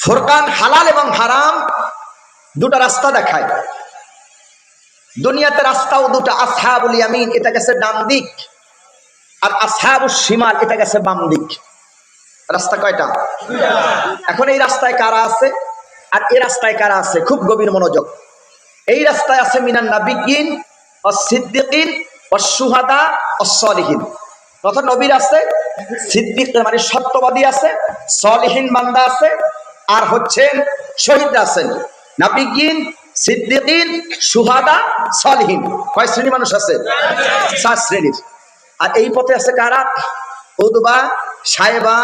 ফোরকান হালাল এবং হারাম দুটা রাস্তা দেখায়। দুনিয়াতে রাস্তাও দুটা, আসহাবুল ইয়ামিন, এটা গেছে ডান দিক, আর আসহাবুল শিমাল, এটা গেছে বাম দিক। রাস্তা কয়টা? এখন এই রাস্তায় কারা আছে? আর এই রাস্তায় কারা আছে? খুব গভীর মনোযোগ। এই রাস্তায় আছে মিনান নাবিগিন ও সিদ্দিকিন ও সুহাদা ও সলিহীন অর্থাৎ নবীর আছে, সিদ্দিক মানে সত্যবাদী আছে, সলিহীন বান্দা আছে আর হচ্ছেন শহীদ আছেন। নাবিগিন, সিদ্দিকিন, সুহাদা, সলিহীন। কয় শ্রেণি মানুষ আছে? চার শ্রেণির। আর এই পথে আছে কারা? উদবা, সাহেবা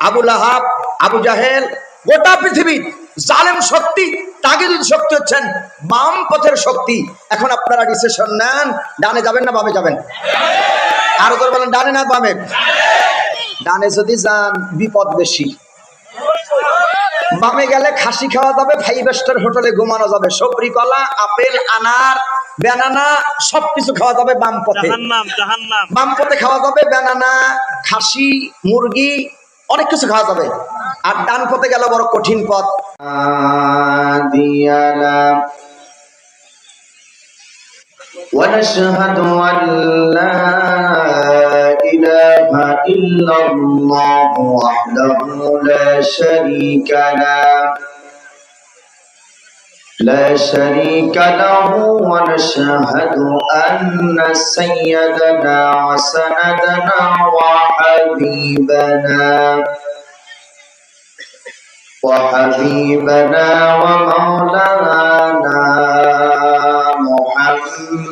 আবুল আহাব আবু জাহেল। গোটা পৃথিবীর জালেম শক্তি, তাগিদুল শক্তি হচ্ছেন বাম পথের শক্তি। এখন আপনারা ডিসিশন নেন, ডানে যাবেন না বামে যাবেন? আরও করে বলেন, ডানে না বামে? ডানে যদি যান, বিপদ বেশি। বামে গেলে খাসি খাওয়া যাবে ফাইভ স্টার হোটেলে ঘুমানো যাবে সবরি কলা আপেল আনার বেনানা সবকিছু খাওয়া যাবে বাম পথে জাহান্নাম জাহান্নাম বাম পথে খাওয়া যাবে বেনানা খাসি মুরগি অনেক কিছু খাওয়া যাবে আর ডান পথে গেল বড় কঠিন পথ ونشهد أن لا إله إلا الله وحده لا شريك له. لا شريك له ونشهد أن سيدنا وسندنا وحبيبنا وحبيبنا ومولانا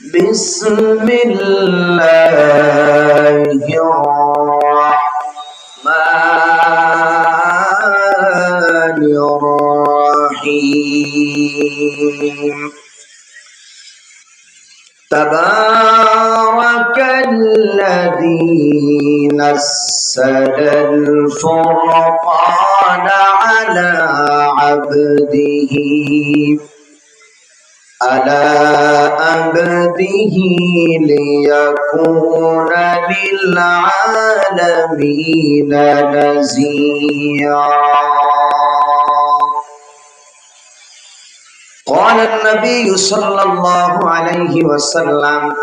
بسم الله الرحمن الرحيم. تبارك الذي نزل الفرقان على عبده. على عبده ليكون للعالمين نذيرا. قال النبي صلى الله عليه وسلم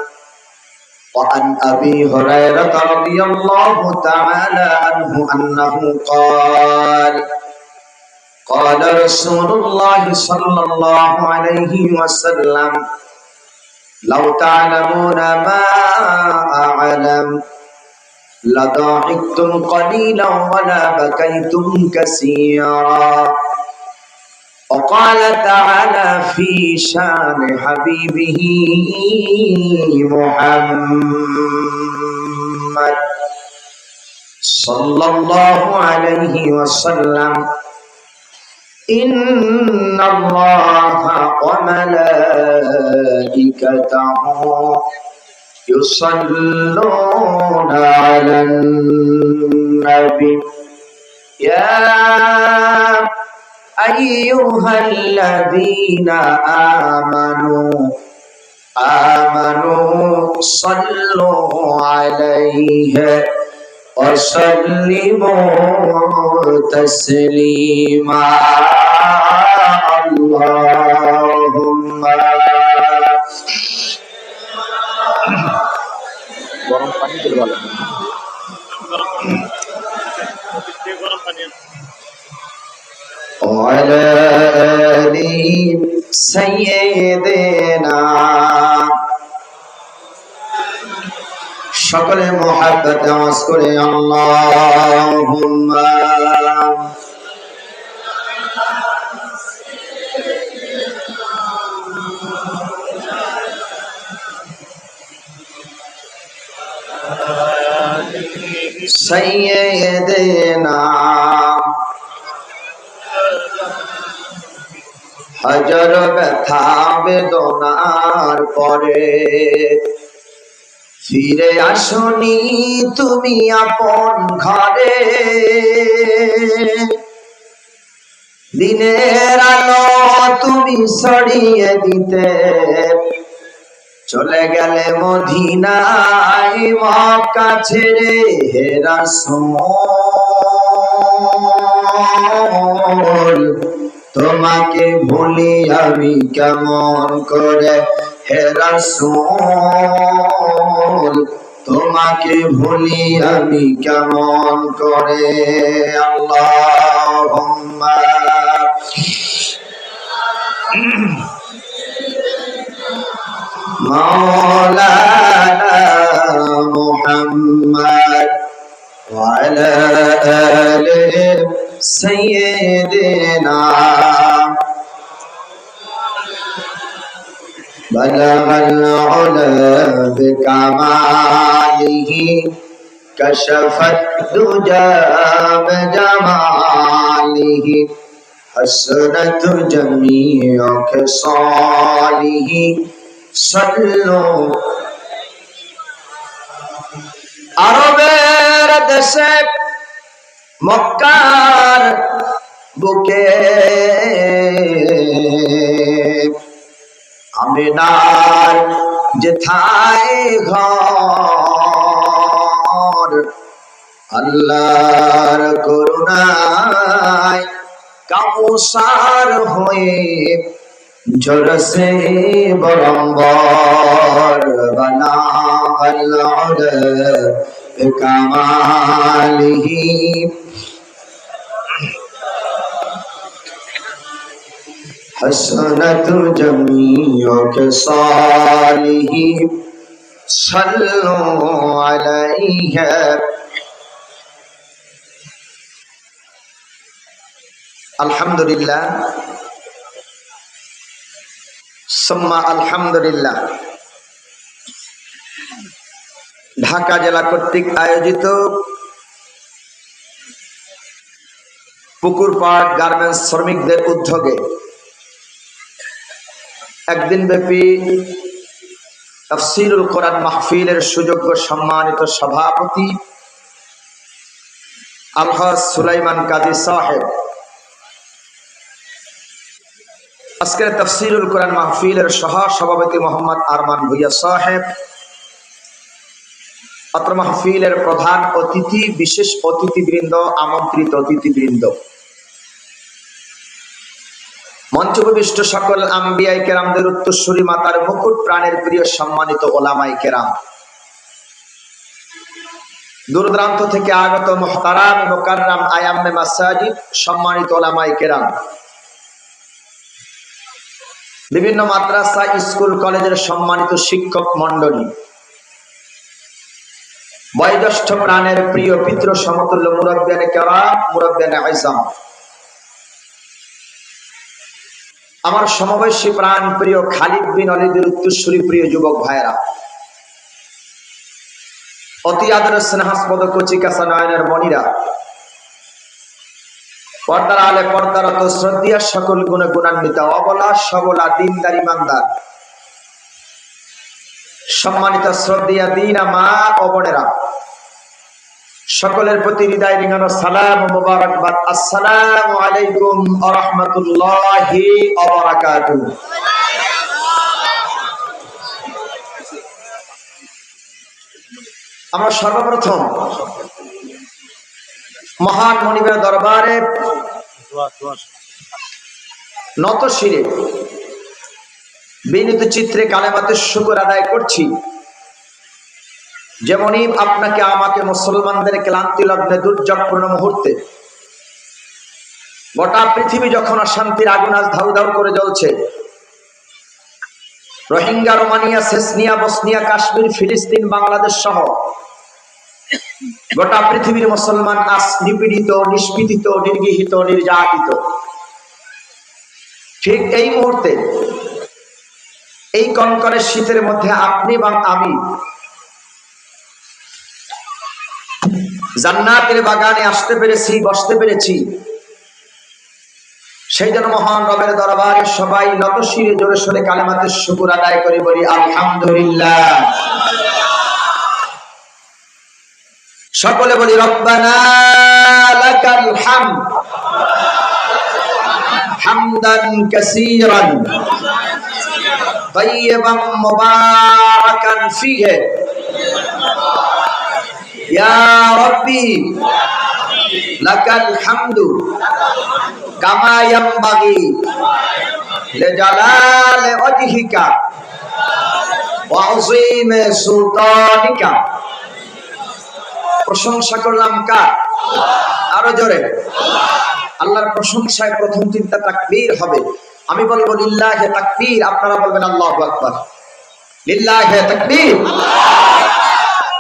وعن أبي هريرة رضي الله تعالى عنه أنه قال قال رسول الله صلى الله عليه وسلم لو تعلمون ما أعلم لضحكتم قليلا ولا بكيتم كثيرا. وقال تعالى في شان حبيبه محمد صلى الله عليه وسلم إن الله وملائكته يصلون على النبي يا أيها الذين آمنوا آمنوا صلوا عليه وسلموا تسليما اللهم গরম পানি দিলে ভালো গরম পানি আছে। وعلى آل سيدنا সকলে মোহাব্বত আওয়াজ করে আল্লাহুম্মা سيدنا হাজার ব্যথা বেদনার পরে ফিরে আসনি তুমি আপন ঘরে। দিনের আলো তুমি ছড়িয়ে দিতে। চলে গেলে মদিনায় মক্কা ছেড়ে হেরাসোল তোমাকে ভুলি আমি কেমন করে হেরাসোল তোমাকে ভুলি আমি কেমন করে আল্লাহ مولانا محمد وعلى آل سيدنا بلغ العلا بكماله كشف الدجى بجماله حسنت جميع خصاله صلوا আরবের দেশে মক্কার বুকে আমিনার যেথায় ঘর। আল্লাহর করুণায় কাউসার হয়ে ঝরসে বরম্বর বনা আল্লাহ हसनत जमियों के सारी सल्लो अलैहि আলহামদুলিল্লাহ সম্মা আলহামদুলিল্লাহ ঢাকা জেলা কর্তৃক আয়োজিত পুকুরপাড় গার্মেন্টস শ্রমিকদের উদ্যোগে একদিন ব্যাপী তফসিলুল কোরআন মাহফিলের সুযোগ্য সম্মানিত সভাপতি আলহাজ সুলাইমান কাজী সাহেব। আজকের তফসিলুল কোরআন মাহফিলের সহ সভাপতি মোহাম্মদ আরমান ভুইয়া সাহেব অত্র মাহফিলের প্রধান অতিথি, বিশেষ অতিথিবৃন্দ, আমন্ত্রিত অতিথিবৃন্দ। মঞ্চপ্রবিষ্ট সকল আম্বিয়াই কেরামদের উত্তরসূরি মাতার মুকুট প্রাণের প্রিয় সম্মানিত ওলামাই কেরাম। দূরদূরান্ত থেকে আগত মোহতারাম মোকাররাম আয়াম্মে মাসাজিদ, সম্মানিত ওলামাই কেরাম। বিভিন্ন মাদ্রাসা, স্কুল, কলেজের সম্মানিত শিক্ষক মন্ডলী বয়োজ্যেষ্ঠ প্রাণের প্রিয় পিতৃ সমতুল্য মুরব্বিয়ানে কেরাম, মুরব্বিয়ানে আইজাম। আমার সমবয়সী প্রাণ প্রিয় খালিদ বিন অলিদের উত্তরসূরি প্রিয় যুবক ভাইরা অতি আদর স্নেহাস্পদ কচি কাসা নয়নের মনিরা পর্দার আলে পর্দারত শ্রদ্ধিয়া সকল গুণে গুণান্বিত, অবলা সবলা দিনদারি মান্দার। সম্মানিত শ্রদ্ধিয়া দিনা মা অবনেরা সকলের প্রতি হৃদয় রিঙানো সালাম ও মোবারকবাদ আসসালামু আলাইকুম ওয়া রাহমাতুল্লাহি ওয়া বারাকাতুহু। আমরা সর্বপ্রথম মহান মনিবের দরবারে নত শিরে বিনীত চিত্রে কালেমাতে শুকর আদায় করছি। যেমনই আপনাকে আমাকে মুসলমানদের ক্লান্তি লগ্নে দুর্যোগপূর্ণ মুহূর্তে গোটা পৃথিবী যখন অশান্তির আগুন আজ ধাউ করে জ্বলছে, রোহিঙ্গা, রোমানিয়া সেসনিয়া বসনিয়া, কাশ্মীর, ফিলিস্তিন, বাংলাদেশ সহ গোটা পৃথিবীর মুসলমান আজ নিপীড়িত, নিষ্পীড়িত, নির্গৃহীত, নির্যাতিত। ঠিক এই মুহূর্তে এই কনকনের শীতের মধ্যে আপনি এবং আমি জান্নাতের বাগানে আসতে পেরেছি বসতে পেরেছি সেই জন্য মহান রবের দরবারে সবাই নত শিরে জোরে সোরে কালেমাতে শুকুর আদায় করে বলি আলহামদুলিল্লাহ সকলে বলি রব্বানা লাকাল হামদ হামদান কাসীরান طيبا مباركا فيه يا ربي لك الحمد كما ينبغي لجلال وجهك وعظيم سلطانك প্রশংসা করলাম কার আরো জোরে আল্লাহর প্রশংসায় প্রথম চিন্তা তাকবীর হবে আমি বলবো লিল্লাহে তাকবীর আপনারা বলবেন আল্লাহু আকবার লিল্লাহে তাকবীর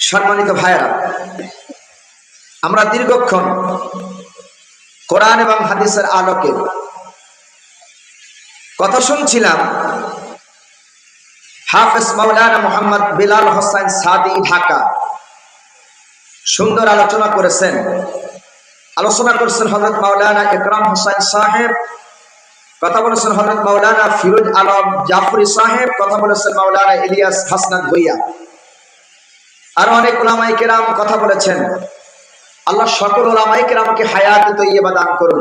সম্মানিত আমরা দীর্ঘক্ষণ কোরআন এবং হাদিসের আলোকে কথা শুনছিলাম হাফেজ মাওলানা মোহাম্মদ বিলাল হোসেন সাদি ঢাকা। সুন্দর আলোচনা করেছেন। আলোচনা করেছেন হজরত মাওলানা একরাম হোসেন সাহেব কথা বলেছেন হজরত মাওলানা ফিরোজ আলম জাফরি সাহেব কথা বলেছেন মাওলানা ইলিয়াস হাসনাত ভুইয়া। আর অনেক ওলামাই কেরাম কথা বলেছেন। আল্লাহ সকল ওলামাই কেরামকে হায়াত তৈবা দান করুন।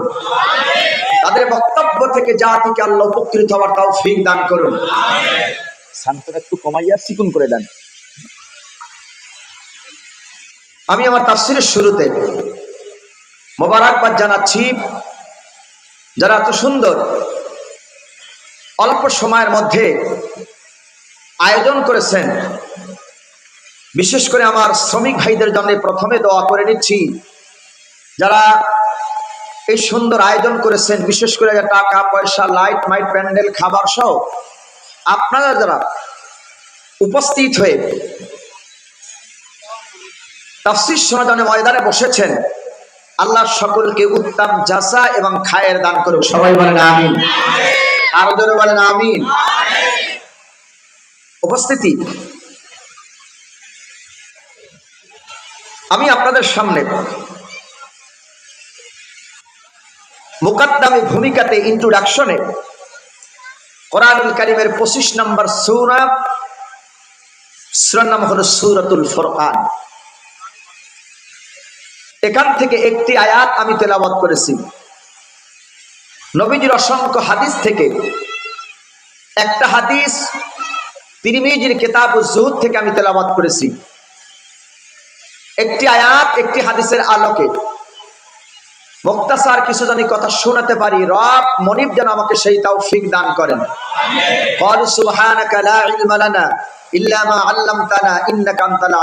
তাদের বক্তব্য থেকে জাতিকে আল্লাহ উপকৃত হওয়ার তাও ফিক দান করুন। শান্তটা একটু কমাইয়া চিকুন করে দেন। আমি আমার তাফসিরের শুরুতে মোবারকবাদ জানাচ্ছি। যারা এত সুন্দর, অল্প সময়ের মধ্যে আয়োজন করেছেন, বিশেষ করে আমার শ্রমিক ভাইদের জন্য প্রথমে দোয়া করে নিচ্ছি, যারা এই সুন্দর আয়োজন করেছেন, বিশেষ করে টাকা, পয়সা লাইট মাইট প্যান্ডেল খাবার সহ, আপনারা যারা উপস্থিত হয়ে তাফসির শোনাজনে ময়দানে বসেছেন আল্লাহ সকলকে উত্তম জাসা এবং খায়ের দান করুক। সবাই বলেন আমিন। আরও জনে বলেন আমিন। উপস্থিতি? আমি আপনাদের সামনে মুকাদ্দামি ভূমিকাতে ইন্ট্রোডাকশনে কোরআনুল কারিমের পঁচিশ নম্বর সৌরা সুরার নাম হলো সৌরাতুল ফোরকান। এখান থেকে একটি আয়াত আমি তেলাবাদ করেছি। নবীজির অসংখ্য হাদিস থেকে একটা হাদিস তিরমিজির কেতাব জুহুদ থেকে আমি তেলাবাদ করেছি। একটি আয়াত একটি হাদিসের আলোকে। মুক্তাসার কিছু জানি কথা শোনাতে পারি, রব মনিব যেন আমাকে সেই তাও ফিক দান করেন। কল সুবহানাকা লা ইলমা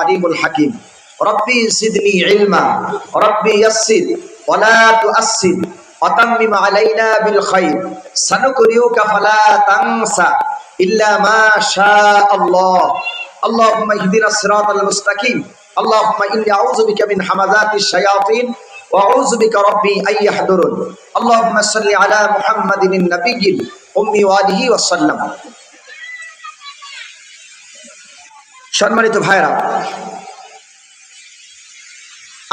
আলিমুল হাকিম। ربي زدني علما ربي يسر ولا تؤسر وتمم علينا بالخير سنقرئك فلا تنسى إلا ما شاء الله اللهم اهدنا الصراط المستقيم اللهم إني أعوذ بك من حمزات الشياطين وأعوذ بك ربي أن يحضرون اللهم صل على محمد النبي الأمي وآله وسلم সম্মানিত ভাইরা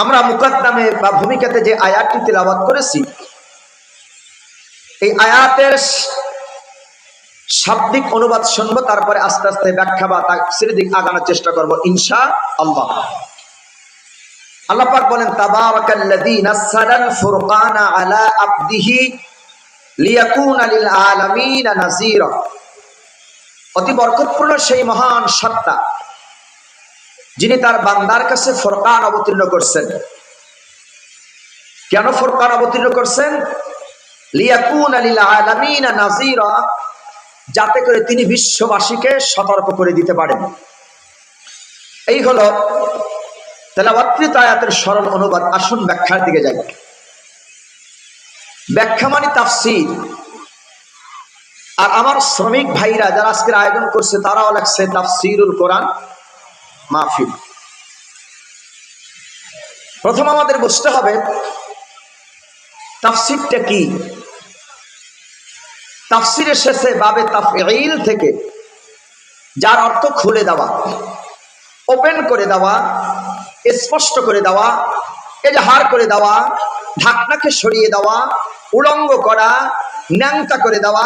আমরা মুকদ্দামে বা ভূমিকাতে যে আয়াতটি তেলাওয়াত করেছি, এই আয়াতের শাব্দিক অনুবাদ শুনব, তারপরে আস্তে আস্তে ব্যাখ্যা বা তাফসির দিক আগানোর চেষ্টা করব ইনশা আল্লাহ আল্লাহ পাক বলেন তাবারাকাল্লাযী নাযালাল ফুরকানা আলা আবদিহি লিয়াকুনা লিল আলামিন নাযীরা। অতি বরকতপূর্ণ সেই মহান সত্তা। যিনি তার বান্দার কাছে ফোরকান অবতীর্ণ করছেন। কেন ফোরকান অবতীর্ণ করছেন? লিয়াকুন আলিল নাজিরা যাতে করে তিনি বিশ্ববাসীকে সতর্ক করে দিতে পারেন। এই হলো তেলাবাত্রিত সরল অনুবাদ। আসুন ব্যাখ্যার দিকে যাই। ব্যাখ্যা মানে তাফসির। আর আমার শ্রমিক ভাইরা যারা আজকের আয়োজন করছে, তারাও লাগছে তাফসিরুল কোরআন। মাহফিল প্রথম আমাদের বুঝতে হবে, তাফসিরটা কি? তাফসির এসেছে বাবে তাফইল থেকে যার অর্থ খুলে দেওয়া, ওপেন করে দেওয়া, স্পষ্ট করে দেওয়া, এজাহার করে দেওয়া, ঢাকনাকে সরিয়ে দেওয়া, উলঙ্গ করা, ন্যাংটা করে দেওয়া,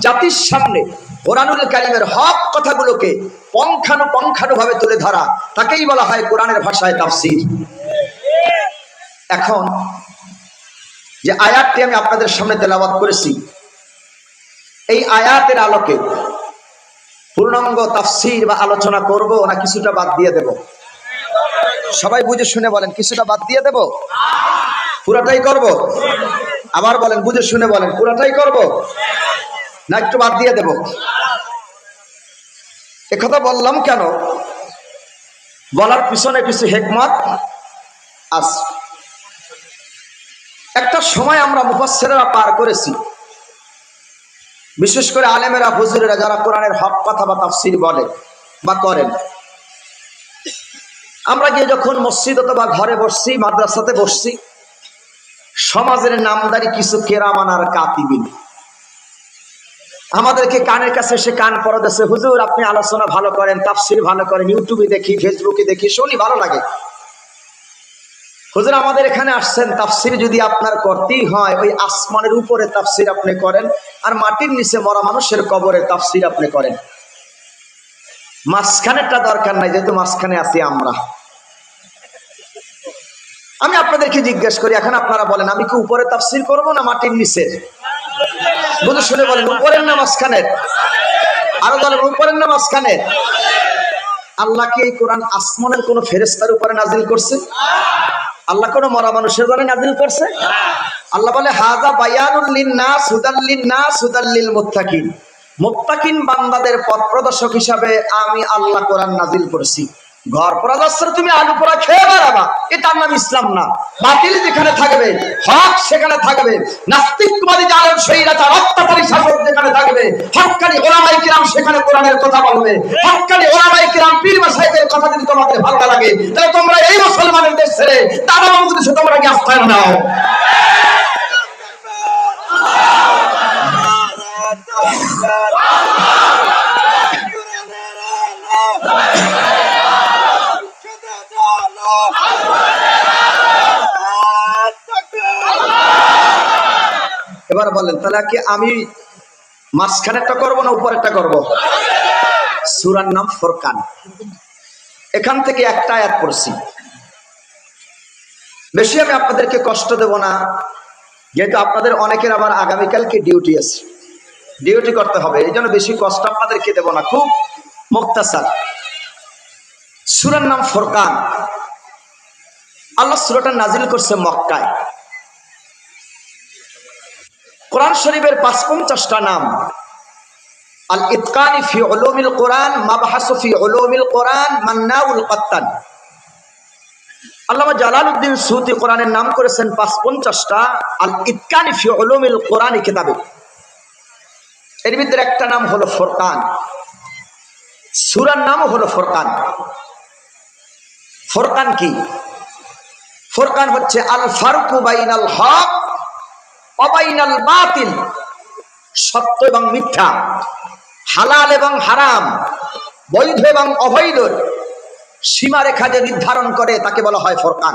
জাতির সামনে কোরআনুল কারিমের হক কথাগুলোকে পঙ্খানু পঙ্খানু ভাবে তুলে ধরা, তাকেই বলা হয় কোরআনের ভাষায় তাফসির। এখন যে আয়াতটি আমি আপনাদের সামনে তেলাওয়াত করেছি, এই আয়াতের আলোকে পূর্ণাঙ্গ তাফসির বা আলোচনা করব না কিছুটা বাদ দিয়ে দেব? সবাই বুঝে শুনে বলেন, কিছুটা বাদ দিয়ে দেব? পুরাটাই করব? আবার বলেন, বুঝে শুনে বলেন, পুরাটাই করব? না, একটু বাদ দিয়ে দেব। একথা বললাম কেন? বলার পিছনে কিছু হেকমত আস একটা সময় আমরা মুফাসসিরেরা পার করেছি। বিশেষ করে আলেমেরা, হুজুরেরা যারা কোরআনের হক কথা বা তাফসির বলে বা করেন। আমরা গিয়ে যখন মসজিদ অথবা ঘরে বসছি, মাদ্রাসাতে বসছি, সমাজের নামদারি কিছু কেরামান আর কাতিবিন। আমাদেরকে কানের কাছে সে কান পরদেশে হুজুর, আপনি আলোচনা ভালো করেন, তাফসির ভালো করেন, ইউটিউবে দেখি, ফেসবুকে দেখি, শুনি, ভালো লাগে। হুজুর, আমাদের এখানে আসছেন, তাফসির যদি আপনার করতেই হয়, ওই আসমানের উপরে তাফসির আপনি করেন, আর মাটির নিচে মরা মানুষের কবরে তাফসির আপনি করেন। মাঝখানেরটা দরকার নাই, যেহেতু মাঝখানে আছি আমরা। আমি আপনাদেরকে জিজ্ঞেস করি, এখন আপনারা বলেন, আমি কি উপরে তাফসির করব না মাটির নিচে? বুঝে শুনে বলেন, উপরের না মাঝখানের আরও বলেন, উপরের না মাঝখানের আল্লাহ কি এই কোরআন আসমানের কোন ফেরেস্তার উপরে নাজিল করছে? আল্লাহ কোন মরা মানুষের জন্য নাজিল করছে? আল্লাহ বলে, হাজা বায়ানুল লিন্নাস হুদাল্লিন নাস হুদাল্লিল মুত্তাকিন মুত্তাকিন বান্দাদের পথ প্রদর্শক হিসাবে আমি আল্লাহ কোরআন নাজিল করেছি। ঘর পড়া যাচ্ছে, তুমি আলু পোড়া খেয়ে বেড়াবা। এটার নাম ইসলাম না। বাতিল যেখানে থাকবে, হক সেখানে থাকবে। নাস্তিকবাদী জালেম সেইরাচার অত্যাচারী শাসক যেখানে থাকবে, হকানি ওলামাই কিরাম সেখানে কোরআনের কথা বলবে। হকানি ওলামাই কিরাম পীর মাসাইদের কথা যদি তোমাদের ভালো লাগে, তাহলে তোমরা এই মুসলমানের দেশ ছেড়ে দাদা বাবুদের সাথে তোমরা কি আস্থায় নাও? এবার বলেন, তাহলে কি আমি মাঝখানেরটা করব না উপরেরটা করব? সুরার নাম ফোরকান। এখান থেকে একটা আয়াত পড়ছি। বেশি আমি আপনাদেরকে কষ্ট দেব না, যেহেতু আপনাদের অনেকের আবার আগামীকালকে ডিউটি আছে। ডিউটি করতে হবে, এই জন্য বেশি কষ্ট আপনাদেরকে দেব না, খুব মুক্তাসার। সুরার নাম ফোরকান। আল্লাহ সুরাটা নাজিল করছে মক্কায়। কোরআন শরীফের পাঁচ পঞ্চাশটা নাম। আল ইতকানি ফি উলুমিল কোরআন, মাবাহাসু ফি কোরআন, মান্নাউল কাত্তান। আল্লামা জালালউদ্দিন সুতি কোরআনের নাম করেছেন পাঁচ পঞ্চাশটা। আল ইতকানি ফি উলুমিল কোরআন কিতাবে। এর ভিতরে একটা নাম হলো ফোরকান। সুরার নাম হলো ফোরকান। ফোরকান কি? ফোরকান হচ্ছে আল ফারুকু বাইনাল হক অবাইনাল বাতিল, সত্য এবং মিথ্যা, হালাল এবং হারাম, বৈধ এবং অবৈধ, সীমারেখা যে নির্ধারণ করে, তাকে বলা হয় ফোরকান।